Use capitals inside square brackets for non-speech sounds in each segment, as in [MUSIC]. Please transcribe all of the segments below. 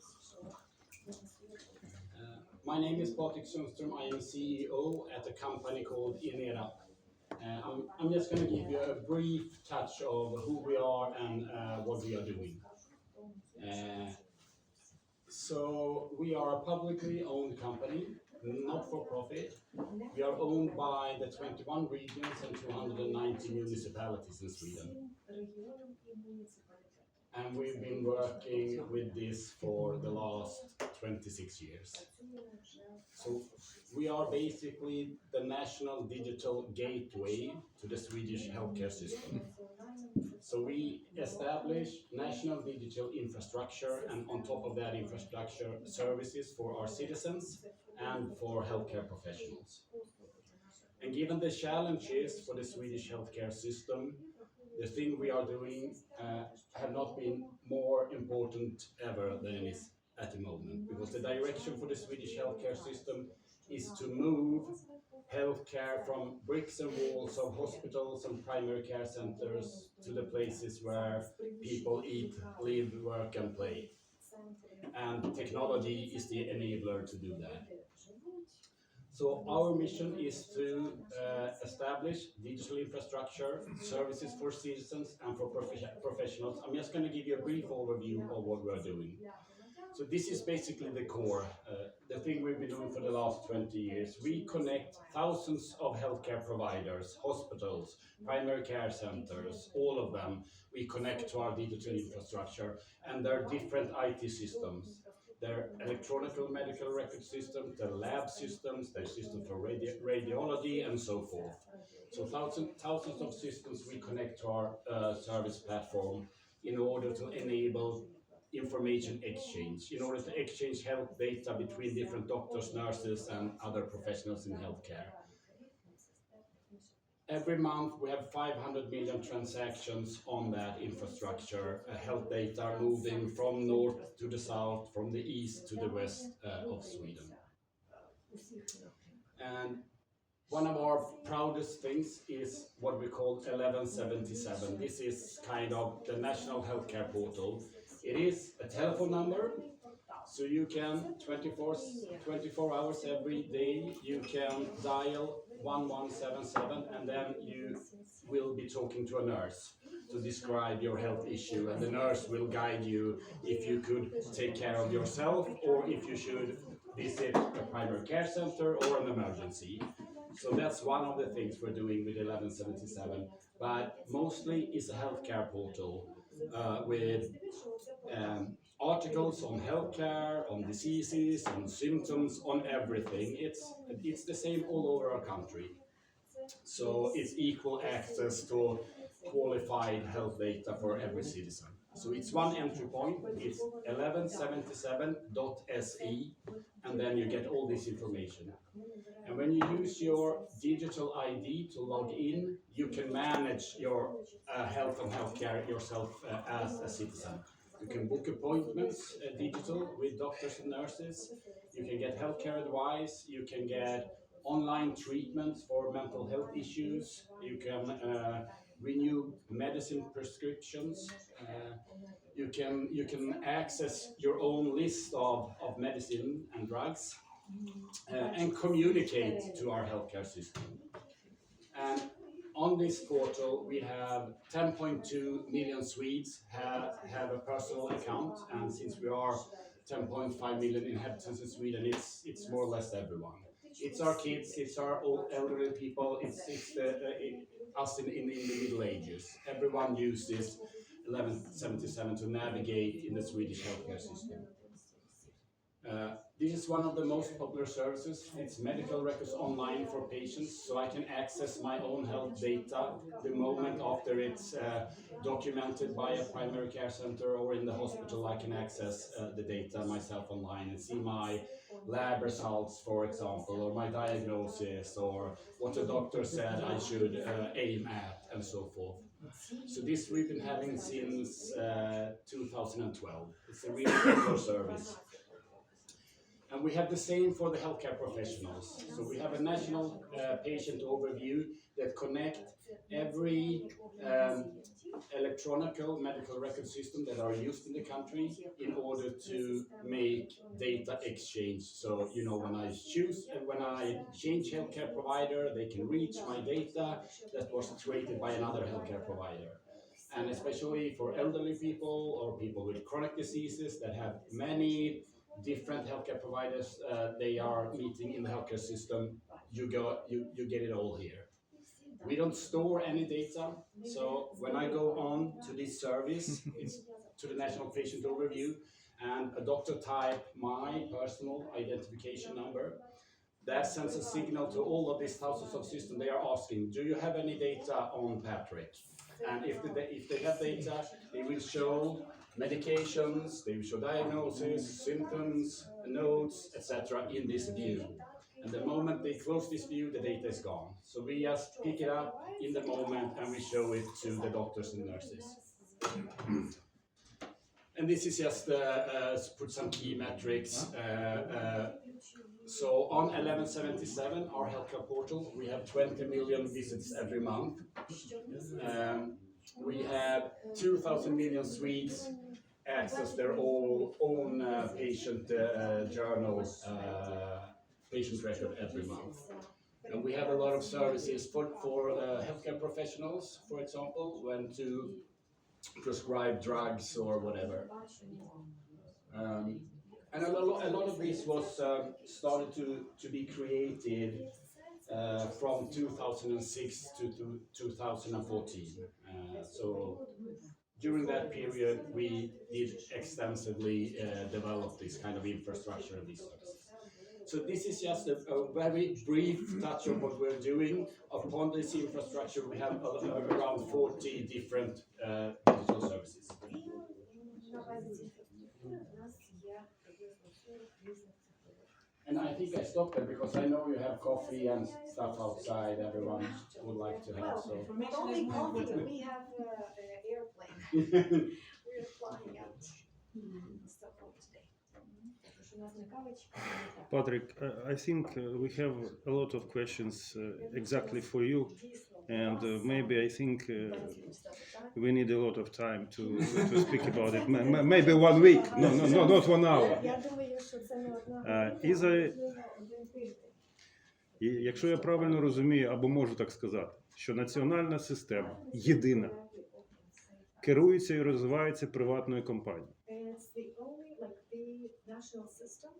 Uh, My name is Patrik Sundström. I am CEO at a company called Inera. Uh, I'm, just going to give you a brief touch of who we are and uh, what we are doing. So we are a publicly owned company, not for profit. We are owned by the 21 regions and 290 municipalities in Sweden. And we've been working with this for 26 years. So we are basically the national digital gateway to the Swedish healthcare system. So we establish national digital infrastructure and on top of that infrastructure, services for our citizens and for healthcare professionals. And given the challenges for the Swedish healthcare system, the thing we are doing uh, have not been more important ever than it is at the moment the direction for the Swedish healthcare system is to move healthcare from bricks and walls of hospitals and primary care centers to the places where people eat, live, work and play. And technology is the enabler to do that. So our mission is to uh, establish digital infrastructure, services for citizens and for profe- professionals. I'm just going to give you a brief overview of what we are doing. So this is basically the core, uh, the thing we've been doing for the last 20 years. We connect thousands of healthcare providers, hospitals, primary care centers, all of them. We connect to our digital infrastructure and their different IT systems their electronic medical record systems, their lab systems, their system for radi- radiology, and so forth. So thousands, thousands of systems we connect to our uh, service platform in order to enable information exchange, in order to exchange health data between different doctors, nurses, and other professionals in healthcare. Every month, we have 500 million transactions on that infrastructure, uh, health data moving from north to the south, from the east to the west uh, of Sweden. And one of our proudest things is what we call 1177. This is kind of the national healthcare portal. It is a telephone number, so you can 24, 24 hours every day, you can dial 1177 and then you will be talking to a nurse to describe your health issue and the nurse will guide you if you could take care of yourself or if you should visit a primary care center or an emergency. So that's one of the things we're doing with 1177, but mostly it's a healthcare portal uh, with um, articles on healthcare, on diseases, on symptoms, on everything. It's it's the same all over our country. So it's equal access to qualified health data for every citizen. So it's one entry point. It's 1177.se, and then you get all this information. And when you use your digital ID to log in, you can manage your uh, health and healthcare yourself uh, as a citizen. You can book appointments uh, digital with doctors and nurses. You can get healthcare advice. You can get online treatments for mental health issues. You can uh, renew medicine prescriptions. Uh, you can you can access your own list of, of medicine and drugs uh, and communicate to our healthcare system. And on this portal, we have 10.2 million Swedes have, have a personal account, and since we are 10.5 million inhabitants in Sweden, it's it's more or less everyone. It's our kids, it's our old elderly people, it's, it's the, us in, in, in the Middle Ages. Everyone uses 1177 to navigate in the Swedish healthcare system. Uh, this is one of the most popular services. It's medical records online for patients, so I can access my own health data the moment after it's uh, documented by a primary care center or in the hospital. I can access uh, the data myself online and see my lab results, for example, or my diagnosis, or what the doctor said I should uh, aim at, and so forth. So this we've been having since uh, 2012. It's a really popular service. And we have the same for the healthcare professionals. So we have a national uh, patient overview that connect every um, electronical medical record system that are used in the country in order to make data exchange. So, you know, when I choose, uh, when I change healthcare provider, they can reach my data that was created by another healthcare provider. And especially for elderly people or people with chronic diseases that have many different healthcare providers uh, they are meeting in the healthcare system, you go, you, you get it all here. We don't store any data, so when I go on to this service, [LAUGHS] it's to the National Patient Overview, and a doctor type my personal identification number. That sends a signal to all of these thousands of systems. They are asking, do you have any data on Patrick? And if the, if they have data, they will show medications, they will show diagnosis, symptoms, notes, etc. in this view. And the moment they close this view, the data is gone. So we just pick it up in the moment and we show it to the doctors and nurses. [CLEARS THROAT] And this is just uh, uh, put some key metrics. Uh, uh, so on 1177, our healthcare portal, we have 20 million visits every month. Um, we have 2,000 million Swedes access their own uh, patient uh, journal, uh, patient record every month. And we have a lot of services for, for healthcare professionals, for example, when to prescribe drugs or whatever. Um, and a lot, a lot of this was um, started to, to be created from 2006 to, to 2014. Uh, so during that period, we did extensively uh, develop this kind of infrastructure and these services. So this is just a, a very brief touch of what we're doing. Upon this infrastructure, we have uh, around 40 different uh, digital services. And I think I stopped there because I know you have coffee and stuff outside everyone would like to have, so. Only coffee, we have uh, uh, airplane, [LAUGHS] we're flying out Stockholm today. Тому що у нас не кава чекає, не так. Patrick, uh, I think uh, we have a lot of questions uh, exactly for you, Дійсно, And uh, maybe I think uh, we need a lot of time to, to speak about it. M- m- maybe one week, no, no, no, not one hour. Я думаю, що це не одна Е, година, і за- можливо, один тиждень. І якщо я правильно розумію, або можу так сказати, що національна система єдина керується і розвивається приватною компанією. It's the only, like, the national system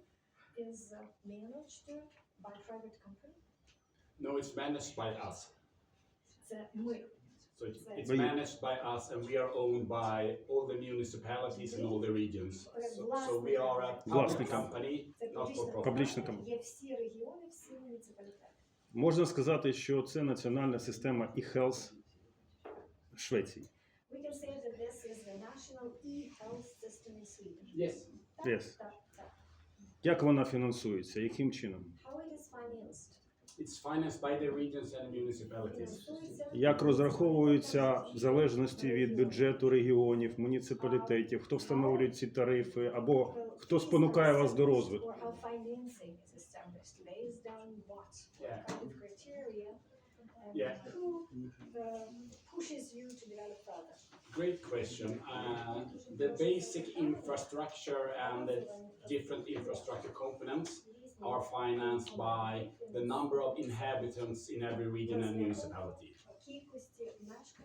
is uh, managed by private company. No, it's managed by us. Це ми. So it's, it's But you- managed by us and we are owned by all the municipalities in all the regions. So, so we are a public company, Це not for публічна profit. Публічна компанія. Є всі регіони, всі муніципалітети. Можна сказати, що це національна система e-health Швеції. We can say that this is the national e-health system in Sweden. Yes. Так, Yes. так, так. Як вона фінансується? Яким чином? How it is financed? It's financed by the regions and municipalities. Фінансується Як розраховуються в залежності від бюджету регіонів, муніципалітетів, хто встановлює ці тарифи, або хто спонукає вас до розвитку? Yeah. um? Great question. Uh, the basic infrastructure and the different infrastructure components are financed by the number of inhabitants in every region and municipality.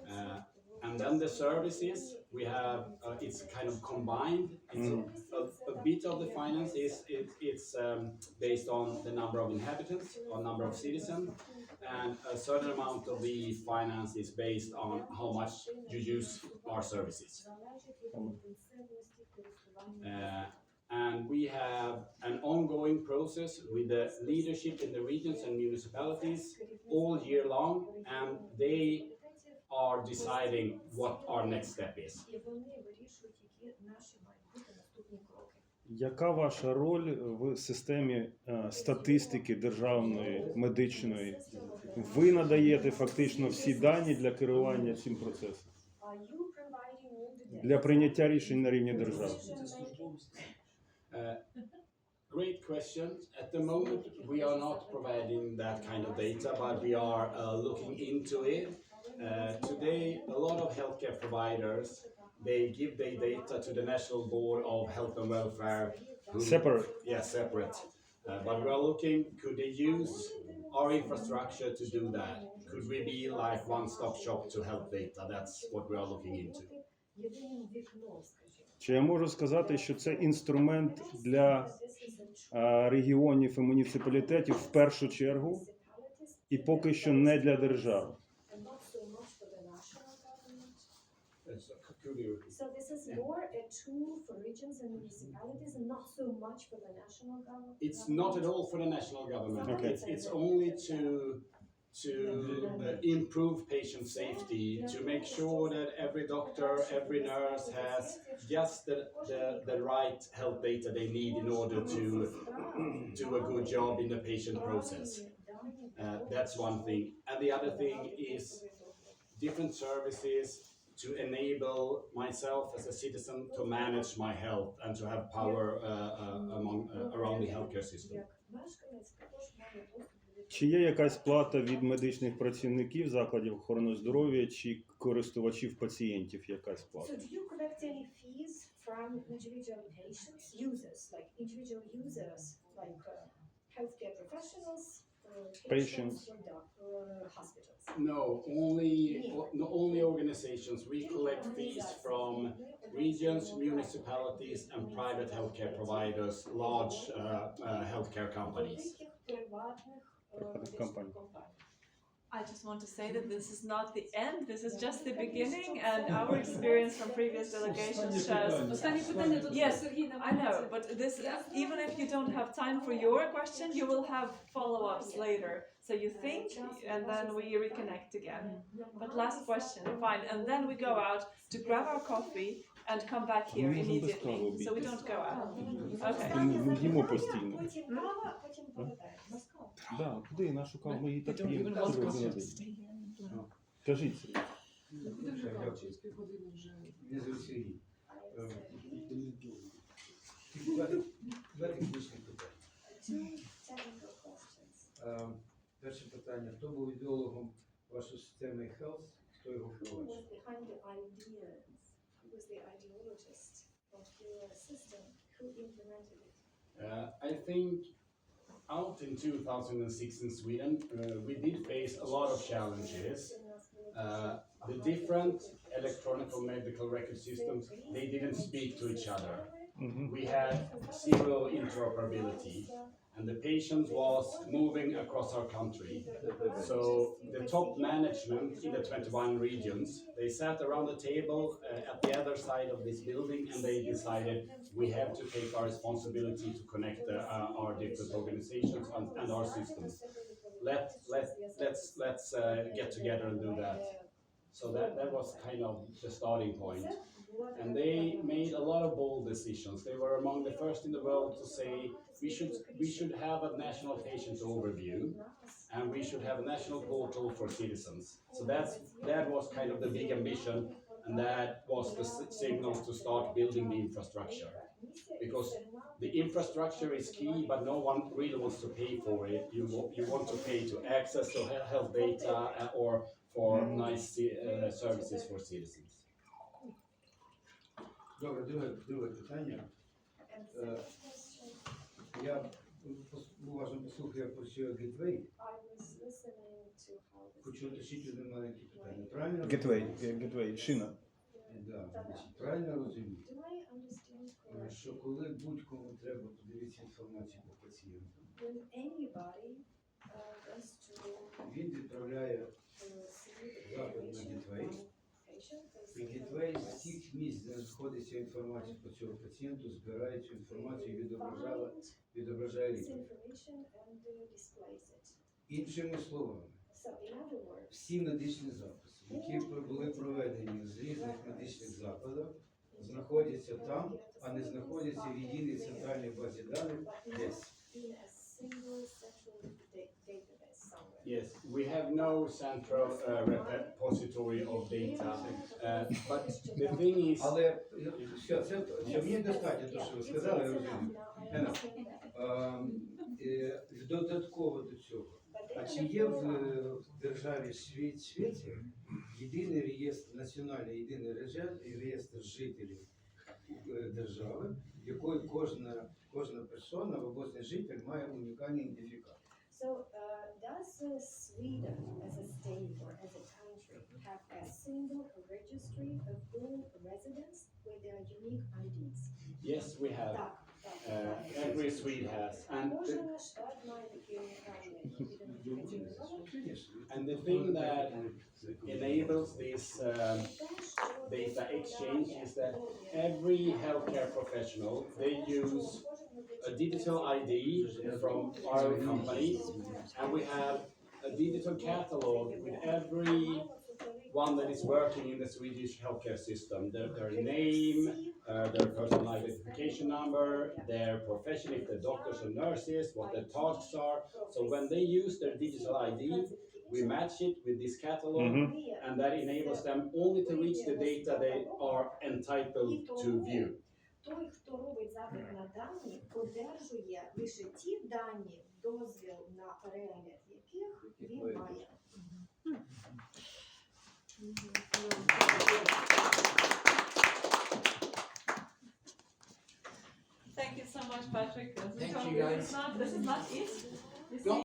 Uh, and then the services we have uh, it's kind of combined it's mm. a, a, bit of the finance is it, it's um, based on the number of inhabitants or number of citizens and a certain amount of the finance is based on how much you use our services uh, and we have an ongoing process with the leadership in the regions and municipalities all year long, and they are deciding what our next step is. Яка ваша роль в системі е, статистики державної медичної? Ви надаєте фактично всі дані для керування цим процесом, для прийняття рішень на рівні держави? Uh, Great question. At the moment, we are not providing that kind of data, but we are uh, looking into it. Uh, today, a lot of healthcare providers they give their data to the National Board of Health and Welfare. Separate. Yeah, separate. But we are looking, could they use our infrastructure to do that? Could we be like one-stop shop to health data? That's what we are looking into. Єдиним вікном, скажімо. Чи я можу сказати, що це інструмент для е, регіонів і муніципалітетів в першу чергу, і поки що не для держав? Uh, so could you repeat? So this is more a tool for regions and municipalities and not so much for the national government. It's not at all for the national government. Okay. It's, it's only to to uh, improve patient safety, to make sure that every doctor, every nurse has just the, the, the right health data they need in order to [CLEARS THROAT] do a good job in the patient process. Uh, that's one thing. And the other thing is different services to enable myself as a citizen to manage my health and to have power uh, uh, among uh, around the healthcare system. Чи є якась плата від медичних працівників закладів охорони здоров'я чи користувачів пацієнтів? Якась плата? So do you collect any fees from individual patients, users, like individual users, like uh, healthcare professionals, uh, Patients. or doc- or hospitals? No, only no, only organizations. We collect fees from regions, municipalities, and private healthcare providers, large uh, uh, healthcare companies. Приватних е, Приватних медичних компаній. компаній. I just want to say that this is not the end, this is just the beginning, and our experience from previous delegations shows. Останнє питання тут Yes, Сергій I know, but this, even if you don't have time for your question, you will have follow-ups later. So you think, and then we reconnect again. But last question, fine, and then we go out to grab our coffee and come back ну, here immediately, so we don't go out. Okay. Да, туди нашу каву ми її так don't ну, Кажіть, Сергій. Перше питання. Хто був Uh, I think out in 2006 in Sweden, uh, we did face a lot of challenges. Uh, the different electronic medical record systems, they didn't speak to each other. Mm -hmm. We had zero interoperability and the patient was moving across our country. So the top management in the 21 regions, they sat around the table uh, at the other side of this building, and they decided we have to take our responsibility to connect uh, uh, our different organizations and, and our systems. Let let let's let's uh, get together and do that. So that that was kind of the starting point. And they made a lot of bold decisions. They were among the first in the world to say we should we should have a national patient overview and we should have a national portal for citizens. So that's that was kind of the big ambition and that was the signal to start building the infrastructure. Because the infrastructure is key, but no one really wants to pay for it. You you want to pay to access to health data uh, or for nice uh, services for citizens. Добре, друге, друге питання. Second question, Я пос- уважно послухав, як працює Gateway. I was listening to how this. Хочу уточнити одне маленьке питання. Правильно? Гетвей, гетвей, шина. Да, значить, правильно розумію, Do I understand е, correctly? що коли будь-кому треба подивитися інформацію по пацієнту, When anybody він відправляє Запит на see Gateway the з всіх місць, де знаходиться інформація про цього пацієнту, збирає цю інформацію відображає, відображає лікар. Іншими словами, всі медичні записи, які були проведені з різних медичних закладів, знаходяться там, а не знаходяться в єдиній центральній базі даних десь. Single central da- database somewhere. Yes, we have no central uh, repository of data, uh, but the thing is, Але все, це, це мені достатньо, те, що ви сказали, я розумію. Е, Додатково до цього. А чи є в е, в державі світ Швеції єдиний реєстр, національний єдиний реєстр, реєстр жителів держави, в якої кожна, кожна персона, обласний житель має унікальний ідентифікат? So, uh, does uh, Sweden as a state or as a country have a single registry of all residents with their unique IDs? Yes, we have. Так, Uh, так. every Swede has. And the, Кожен штат має такі унікальні ідентифікаційні номери. Звісно. and the thing that enables this um, data exchange is that every healthcare professional they use a digital ID from our company, and we have a digital catalog with every one that is working in the Swedish healthcare system. Their, their name, uh, their personal identification number, their profession, if they're doctors or nurses, what their tasks are. So when they use their digital ID, we match it with this catalog, Mhm. and that enables them only to reach the data they are entitled to view. Той, хто робить запит на дані, одержує лише ті дані, дозвіл на перегляд яких він має. Thank you so much, Patrick. As we Thank told you, This guys. is not, this is not it. You No. see,